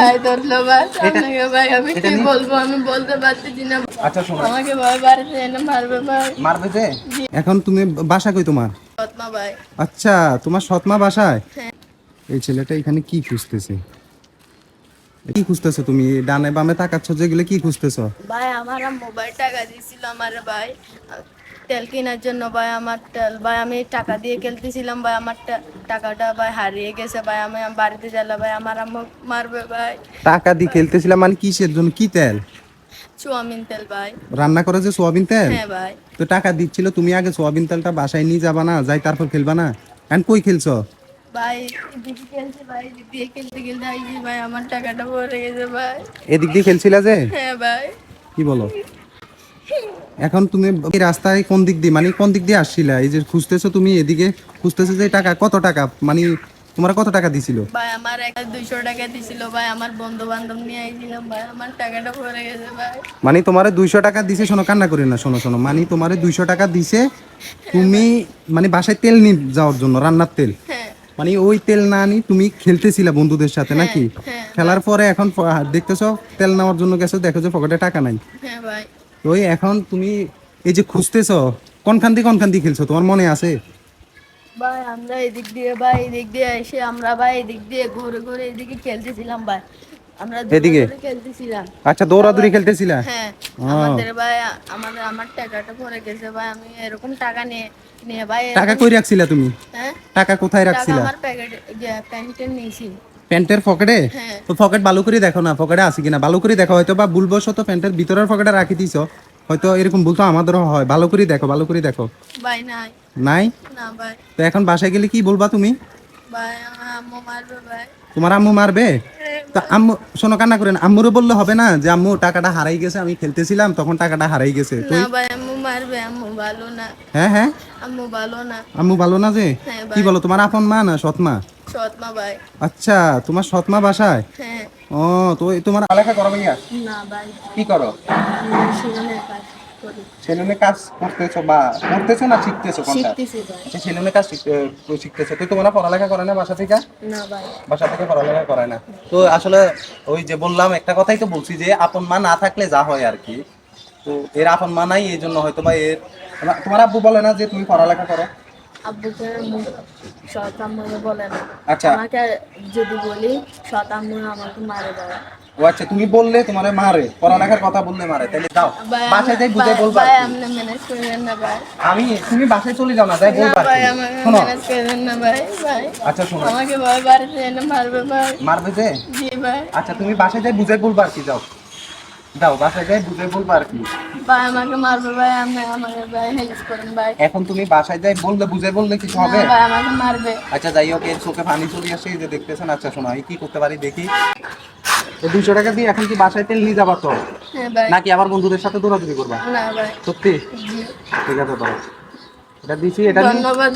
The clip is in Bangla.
ভাই ধরলো আপনাকে ভাই আমি কি বলব? আমি বলতে পারতেছি না? আচ্ছা শোনো। আমাকে ভাই বাড়িতে এনে মারবে ভাই। মারবে যে? এখন তুমি বাসা কই তোমার? ভাই। আচ্ছা তোমার সৎমা বাসায়? হ্যাঁ। এই ছেলেটা এখানে কি খুঁজতেছে? কি খুঁজতেছো তুমি? ডানে বামে তাকাচ্ছ যেগুলো কি খুঁজতেছো? ভাই আমার মোবাইল টাকা দিয়েছিল আমার ভাই। তেল কেনার জন্য ভাই আমার তেল ভাই আমি টাকা দিয়ে খেলতেছিলাম ভাই আমার টাকাটা ভাই হারিয়ে গেছে ভাই আমি বাড়িতে গেলে ভাই আমার আম্মু মারবে ভাই টাকা দিয়ে খেলতেছিলাম মানে কিসের জন্য? কি তেল? চুয়ামিন তেল ভাই। রান্না করে যে সোয়াবিন তেল? হ্যাঁ ভাই। তো টাকা দিচ্ছিল তুমি আগে সোয়াবিন তেলটা বাসায় নিয়ে যাবা না যাই তারপর খেলবা না? এখন কই খেলছো? ভাই এদিকে খেলছে ভাই দিয়ে খেলতে খেলতে আইছি ভাই আমার টাকাটা পড়ে গেছে ভাই। এদিক দিয়ে খেলছিলা যে? হ্যাঁ ভাই। কি বলো? এখন তুমি এই রাস্তায় কোন দিক দিয়ে মানে কোন দিক দিয়ে আসছিলা? এই যে খুঁজতেছো তুমি এদিকে খুঁজতেছো যে টাকা কত টাকা? মানে তোমার কত টাকা দিছিল? ভাই আমার একটা দুইশো টাকা দিছিল ভাই। আমার বন্ধু বান্ধব নিয়ে আইছিলাম ভাই। আমার টাকাটা পড়ে গেছে ভাই। মানে তোমারে দুইশো টাকা দিছে শোনো কান্না করি না শোনো শোনো। মানে তোমারে দুইশো টাকা দিছে তুমি মানে বাসায় তেল নিয়ে যাওয়ার জন্য রান্নার তেল। হ্যাঁ। মানে ওই তেল না আনি তুমি খেলতেছিলা বন্ধুদের সাথে নাকি? হ্যাঁ। খেলার পরে এখন দেখতেছো তেল নেওয়ার জন্য গেছো দেখো যে পকেটে টাকা নাই। হ্যাঁ ভাই। ওই এখন তুমি এই যে খুঁজতেছো কোনখান দিয়ে কোনখান দিয়ে খেলছো তোমার মনে আছে? ভাই আমরা এদিক দিয়ে ভাই এদিক দিয়ে এসে আমরা ভাই এদিক দিয়ে ঘুরে ঘুরে এদিকে খেলতেছিলাম ভাই। আমরা এদিকে? খেলতেছিলাম। আচ্ছা দৌড়াদৌড়ি খেলতেছিলা? হ্যাঁ আমাদের ভাই আমাদের আমার টাকাটা পড়ে গেছে ভাই আমি এরকম টাকা নিয়ে নিয়ে ভাই টাকা কই রাখছিলা তুমি? হ্যাঁ? টাকা কোথায় রাখছিলা? আমার প্যাকেট প্যান্টে নিয়েছি। প্যান্টের ফকেটে? হ্যাঁ। তো পকেট ভালো করে দেখো না ফকেটে আছে কিনা? ভালো করে দেখো হয়তো বা ভুলবশত প্যান্টের ভিতরের ফকেটে রাখি দিছ। হয়তো এরকম ভুল তো আমাদেরও হয়। ভালো করে দেখো ভালো করে দেখো। ভাই নাই। নাই? না ভাই তো এখন বাসায় গেলে কি বলবা তুমি? ভাই আমার আম্মু মারবে ভাই তোমার আম্মু মারবে? তো আম্মু শোনো কান্না করেন আম্মুরও বললে হবে না যে আম্মু টাকাটা হারাই গেছে আমি খেলতেছিলাম তখন টাকাটা হারাই গেছে। না ভাই আম্মু মারবে আম্মু ভালো না। হ্যাঁ হ্যাঁ? আম্মু ভালো না। আম্মু ভালো না যে? হ্যাঁ কি বলো তোমার আপন মা না সৎ মা সৎমা ভাই। আচ্ছা তোমার সৎ মা বাসায়? হ্যাঁ। ও তো তোমার লেখা করো ভাইয়া না ভাই। কি করো? সেখানে সেলুনে কাজ করতেছো বা করতেছো না শিখতেছো কোনটা? আচ্ছা সেলুনে কাজ শিখতেছো। তো তোমরা পড়ালেখা করে না বাসা থেকে? না ভাই। বাসা থেকে পড়ালেখা করে না। তো আসলে ওই যে বললাম একটা কথাই তো বলছি যে আপন মা না থাকলে যা হয় আর কি। তো এর আপন মা নাই এই জন্য হয়তো বা এর তোমার- আব্বু বলে না যে তুমি পড়ালেখা করো? আব্বুকে সৎ আম্মুকে বলে না। আচ্ছা। আমাকে যদি বলি সৎ আম্মু আমাকে মারে দেয়। ও আচ্ছা তুমি বললে তোমার মারে পড়ালেখার কথা বললে মারে তাহলে দাও। বাসায় যাই বুঝে বলবা ভাই আপনি ম্যানেজ করবেন না ভাই। আমি তুমি বাসায় চলে যাও না যাই বলবা ভাই আমাকে ম্যানেজ না ভাই ভাই। আচ্ছা শোনো। আমাকে ভাই বাড়িতে এনে মারবে ভাই। মারবে যে? জি ভাই। আচ্ছা তুমি বাসায় যাই বুঝে বলবা আর কি যাও। দাও বাসায় যাই বুঝে বলবা আর কি। ভাই আমাকে মারবে ভাই আপনি আমাকে ভাই হেল্প করেন ভাই। এখন তুমি বাসায় যাই বললে বুঝে বললে কিছু হবে? ভাই আমাকে মারবে। আচ্ছা যাই হোক এর চোখে পানি চলে আসে এই যে দেখতেছেন। আচ্ছা শোনো আমি কি করতে পারি দেখি। দুইশো টাকা দিয়ে এখন কি বাসায় তেল নিয়ে যাবা তো? হ্যাঁ নাকি আবার বন্ধুদের সাথে দৌড়াদৌড়ি করবা? সত্যি? ঠিক আছে ধরো। এটা দিছি এটা ধন্যবাদ।